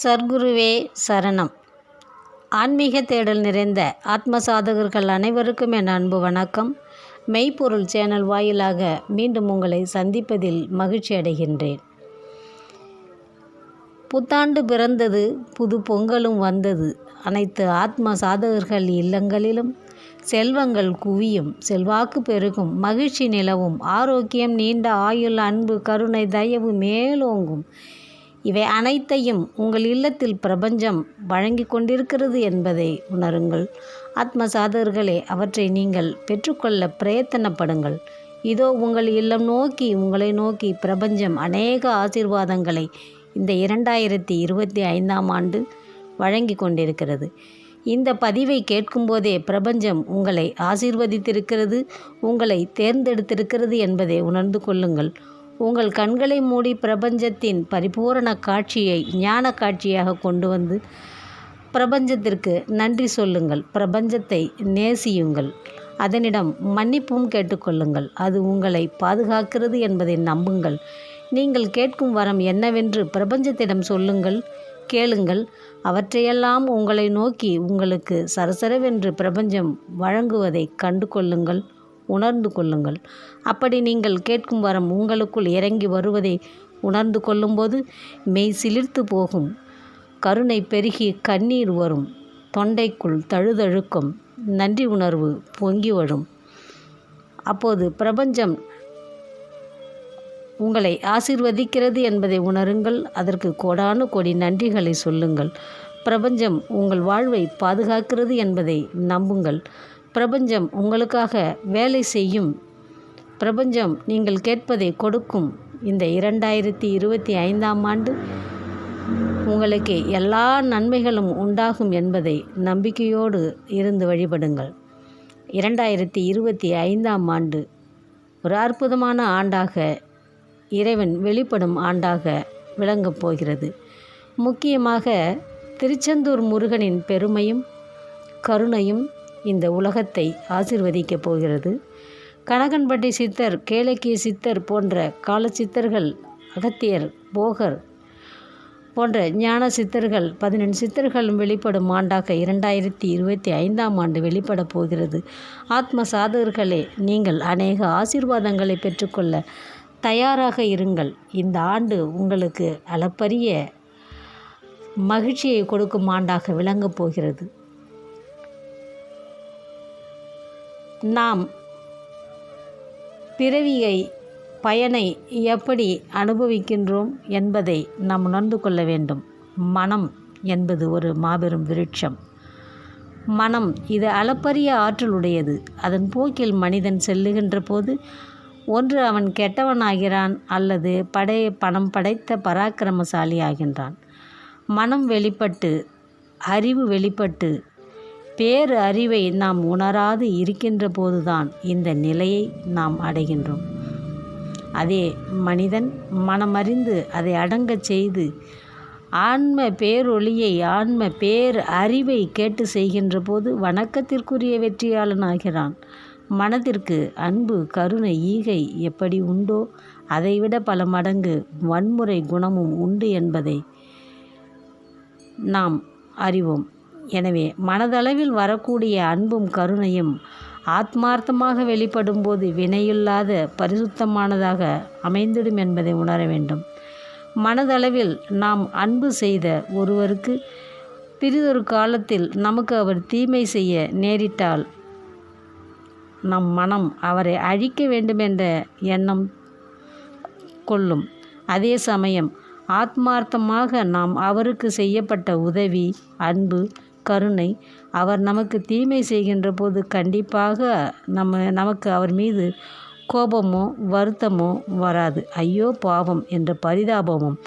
சர்க்குருவே சரணம். ஆன்மீக தேடல் நிறைந்த ஆத்ம சாதகர்கள் அனைவருக்கும் என் அன்பு வணக்கம். மெய்ப்பொருள் சேனல் வாயிலாக மீண்டும் உங்களை சந்திப்பதில் மகிழ்ச்சி அடைகின்றேன். புத்தாண்டு பிறந்தது புது பொங்கலும் வந்தது. அனைத்து ஆத்ம சாதகர்கள் இல்லங்களிலும் செல்வங்கள் குவியும் செல்வாக்கு பெருகும் மகிழ்ச்சி நிலவும் ஆரோக்கியம் நீண்ட ஆயுள் அன்பு கருணை தயவு மேலோங்கும். இவை அனைத்தையும் உங்கள் இல்லத்தில் பிரபஞ்சம் வழங்கி கொண்டிருக்கிறது என்பதை உணருங்கள். ஆத்ம சாதகர்களே அவற்றை நீங்கள் பெற்றுக்கொள்ள பிரயத்தனப்படுங்கள். இதோ உங்கள் இல்லம் நோக்கி உங்களை நோக்கி பிரபஞ்சம் அநேக ஆசீர்வாதங்களை இந்த இரண்டாயிரத்தி இருபத்தி ஐந்தாம் ஆண்டு வழங்கி கொண்டிருக்கிறது. இந்த பதிவை கேட்கும்போதே பிரபஞ்சம் உங்களை ஆசீர்வதித்திருக்கிறது உங்களை தேர்ந்தெடுத்திருக்கிறது என்பதை உணர்ந்து கொள்ளுங்கள். உங்கள் கண்களை மூடி பிரபஞ்சத்தின் பரிபூரண காட்சியை ஞான காட்சியாக கொண்டு வந்து பிரபஞ்சத்திற்கு நன்றி சொல்லுங்கள். பிரபஞ்சத்தை நேசியுங்கள். அதனிடம் மன்னிப்பும் கேட்டுக்கொள்ளுங்கள் அது உங்களை பாதுகாக்கிறது என்பதை நம்புங்கள். நீங்கள் கேட்கும் வரம் என்னவென்று பிரபஞ்சத்திடம் சொல்லுங்கள் கேளுங்கள். அவற்றையெல்லாம் உங்களை நோக்கி உங்களுக்கு சரசரவென்று பிரபஞ்சம் வழங்குவதை கண்டு கொள்ளுங்கள் உணர்ந்து கொள்ளுங்கள். அப்படி நீங்கள் கேட்கும் வரம் உங்களுக்குள் இறங்கி வருவதை உணர்ந்து கொள்ளும்போது மெய் சிலிர்த்து போகும். கருணை பெருகி கண்ணீர் வரும். தொண்டைக்குள் தழுதழுக்கும். நன்றி உணர்வு பொங்கி வரும். அப்போது பிரபஞ்சம் உங்களை ஆசீர்வதிக்கிறது என்பதை உணருங்கள். அதற்கு கோடானு கோடி நன்றிகளை சொல்லுங்கள். பிரபஞ்சம் உங்கள் வாழ்வை பாதுகாக்கிறது என்பதை நம்புங்கள். பிரபஞ்சம் உங்களுக்காக வேலை செய்யும். பிரபஞ்சம் நீங்கள் கேட்பதை கொடுக்கும். இந்த இரண்டாயிரத்தி இருபத்தி ஐந்தாம் ஆண்டு உங்களுக்கு எல்லா நன்மைகளும் உண்டாகும் என்பதை நம்பிக்கையோடு இருந்து வழிபடுங்கள். இரண்டாயிரத்தி இருபத்தி ஐந்தாம் ஆண்டு ஒரு அற்புதமான ஆண்டாக இறைவன் வெளிப்படும் ஆண்டாக விளங்கப் போகிறது. முக்கியமாக திருச்செந்தூர் முருகனின் பெருமையும் கருணையும் இந்த உலகத்தை ஆசிர்வதிக்கப் போகிறது. கனகன்பட்டி சித்தர் கேளக்கிய சித்தர் போன்ற கால சித்தர்கள் அகத்தியர் போகர் போன்ற ஞான சித்தர்கள் பதினெண்டு சித்தர்களும் வெளிப்படும் ஆண்டாக இரண்டாயிரத்தி இருபத்தி ஐந்தாம் ஆண்டு வெளிப்பட போகிறது. ஆத்ம சாதகர்களே நீங்கள் அநேக ஆசீர்வாதங்களை பெற்றுக்கொள்ள தயாராக இருங்கள். இந்த ஆண்டு உங்களுக்கு அளப்பரிய மகிழ்ச்சியை கொடுக்கும் ஆண்டாக விளங்கப் போகிறது. நாம் பிறவியை பயனை எப்படி அனுபவிக்கின்றோம் என்பதை நாம் உணர்ந்து கொள்ள வேண்டும். மனம் என்பது ஒரு மாபெரும் விருட்சம். மனம் இது அளப்பரிய ஆற்றலுடையது. அதன் போக்கில் மனிதன் செல்லுகின்ற போது ஒன்று அவன் கெட்டவனாகிறான் அல்லது படை பணம் படைத்த பராக்கிரமசாலி ஆகின்றான் மனம் வெளிப்பட்டு அறிவு வெளிப்பட்டு பேரு அறிவை நாம் உணராது இருக்கின்ற போதுதான் இந்த நிலையை நாம் அடைகின்றோம். அதே மனிதன் மனமறிந்து அதை அடங்கச் செய்து ஆன்ம பேரொளியை ஆன்ம பேர் அறிவை கேட்டு செய்கின்ற போது வணக்கத்திற்குரிய வெற்றியாளன் ஆகிறான் மனதிற்கு அன்பு கருணை ஈகை எப்படி உண்டோ அதைவிட பல மடங்கு வன்முறை குணமும் உண்டு என்பதை நாம் அறிவோம். எனவே மனதளவில் வரக்கூடிய அன்பும் கருணையும் ஆத்மார்த்தமாக வெளிப்படும் போது வினையில்லாத பரிசுத்தமானதாக அமைந்திடும் என்பதை உணர வேண்டும். மனதளவில் நாம் அன்பு செய்த ஒருவருக்கு பிறிதொரு காலத்தில் நமக்கு அவர் தீமை செய்ய நேரிட்டால் நம் மனம் அவரை அழிக்க வேண்டுமென்ற எண்ணம் கொள்ளும். அதே சமயம் ஆத்மார்த்தமாக நாம் அவருக்கு செய்யப்பட்ட உதவி அன்பு கருணை அவர் நமக்கு தீமை செய்கின்ற போது கண்டிப்பாக நம்ம நமக்கு அவர் மீது கோபமோ வருத்தமோ வராது. ஐயோ பாவம் என்ற பரிதாபமும்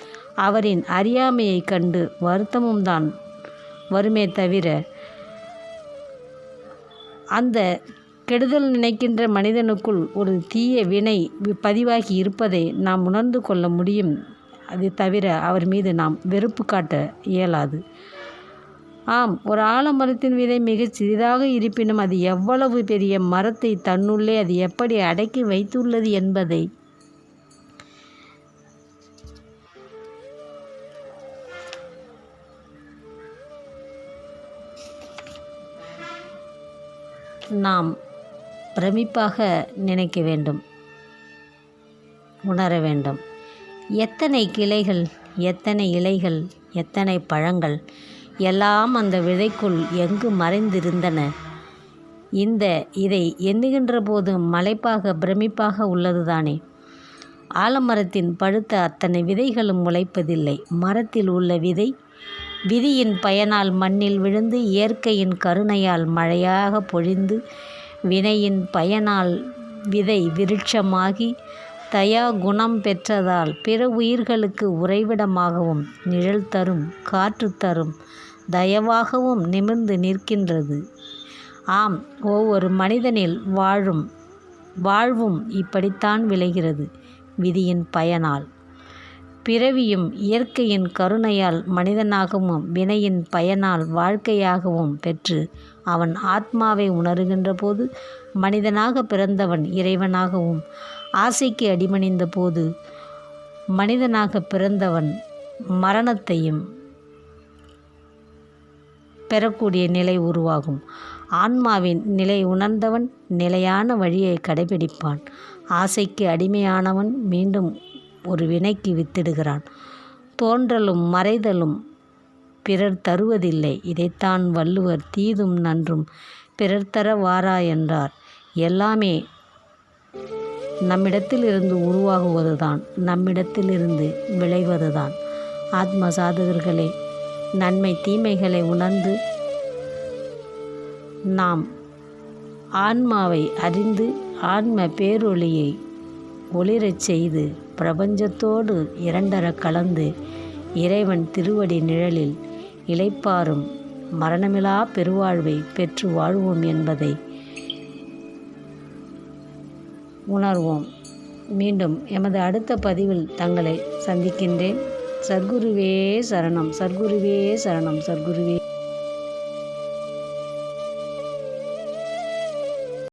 அவரின் அறியாமையை கண்டு வருத்தமும் தான் வருமே தவிர அந்த கெடுதல் நினைக்கின்ற மனிதனுக்குள் ஒரு தீய வினை பதிவாகி இருப்பதை நாம் உணர்ந்து கொள்ள முடியும். அது தவிர அவர் மீது நாம் வெறுப்பு காட்ட இயலாது. ஆம் ஒரு ஆலமரத்தின் விதை மிகச் சிறிதாக இருப்பினும் அது எவ்வளவு பெரிய மரத்தை தன்னுள்ளே அது எப்படி அடக்கி வைத்துள்ளது என்பதை. நாம் பிரமிப்பாக நினைக்க வேண்டும் உணர வேண்டும். எத்தனை கிளைகள் எத்தனை இலைகள் எத்தனை பழங்கள் எல்லாம் அந்த விதைக்குள் எங்கு மறைந்திருந்தன? இந்த இதை எண்ணுகின்ற போது மலைப்பாக பிரமிப்பாக உள்ளதுதானே? ஆலமரத்தின் பழுத்த அத்தனை விதைகளும் முளைப்பதில்லை. மரத்தில் உள்ள விதை விதியின் பயனால் மண்ணில் விழுந்து இயற்கையின் கருணையால் மழையாக பொழிந்து வினையின் பயனால் விதை விருட்சமாகி தயா குணம் பெற்றதால் பிற உயிர்களுக்கு உறைவிடமாகவும் நிழல் தரும் காற்று தரும் தயவாகவும் நிமிர்ந்து நிற்கின்றது. ஆம் ஒவ்வொரு மனிதனில் வாழும் வாழ்வும் இப்படித்தான் விளைகிறது விதியின் பயனால். பிறவியும் இயற்கையின் கருணையால் மனிதனாகவும் வினையின் பயனால் வாழ்க்கையாகவும் பெற்று அவன் ஆத்மாவை உணர்கின்ற போது மனிதனாக பிறந்தவன் இறைவனாகவும் ஆசைக்கு அடிமணிந்த போது மனிதனாக பிறந்தவன் மரணத்தையும் பெறக்கூடிய நிலை உருவாகும். ஆன்மாவின் நிலை உணர்ந்தவன் நிலையான வழியை கடைபிடிப்பான். ஆசைக்கு அடிமையானவன் மீண்டும் ஒரு வினைக்கு வித்திடுகிறான். தோன்றலும் மறைதலும் பிறர் தருவதில்லை. இதைத்தான் வள்ளுவர் தீதும் நன்றும் பிறர் தர வாரா என்றார். எல்லாமே நம்மிடத்திலிருந்து உருவாகுவதுதான் நம்மிடத்திலிருந்து விளைவதுதான். ஆத்ம சாதகர்களே நன்மை தீமைகளை உணர்ந்து நாம் ஆன்மாவை அறிந்து ஆன்ம பேரொளியை ஒளிரச் செய்து பிரபஞ்சத்தோடு இரண்டர கலந்து இறைவன் திருவடி நிழலில் இளைப்பாறும் மரணமிலா பெருவாழ்வை பெற்று வாழ்வோம் என்பதை உணர்வோம். மீண்டும் எமது அடுத்த பதிவில் தங்களை சந்திக்கின்றேன். சர்க்குருவே சரணம். சர்க்குருவே சரணம். சர்க்குருவே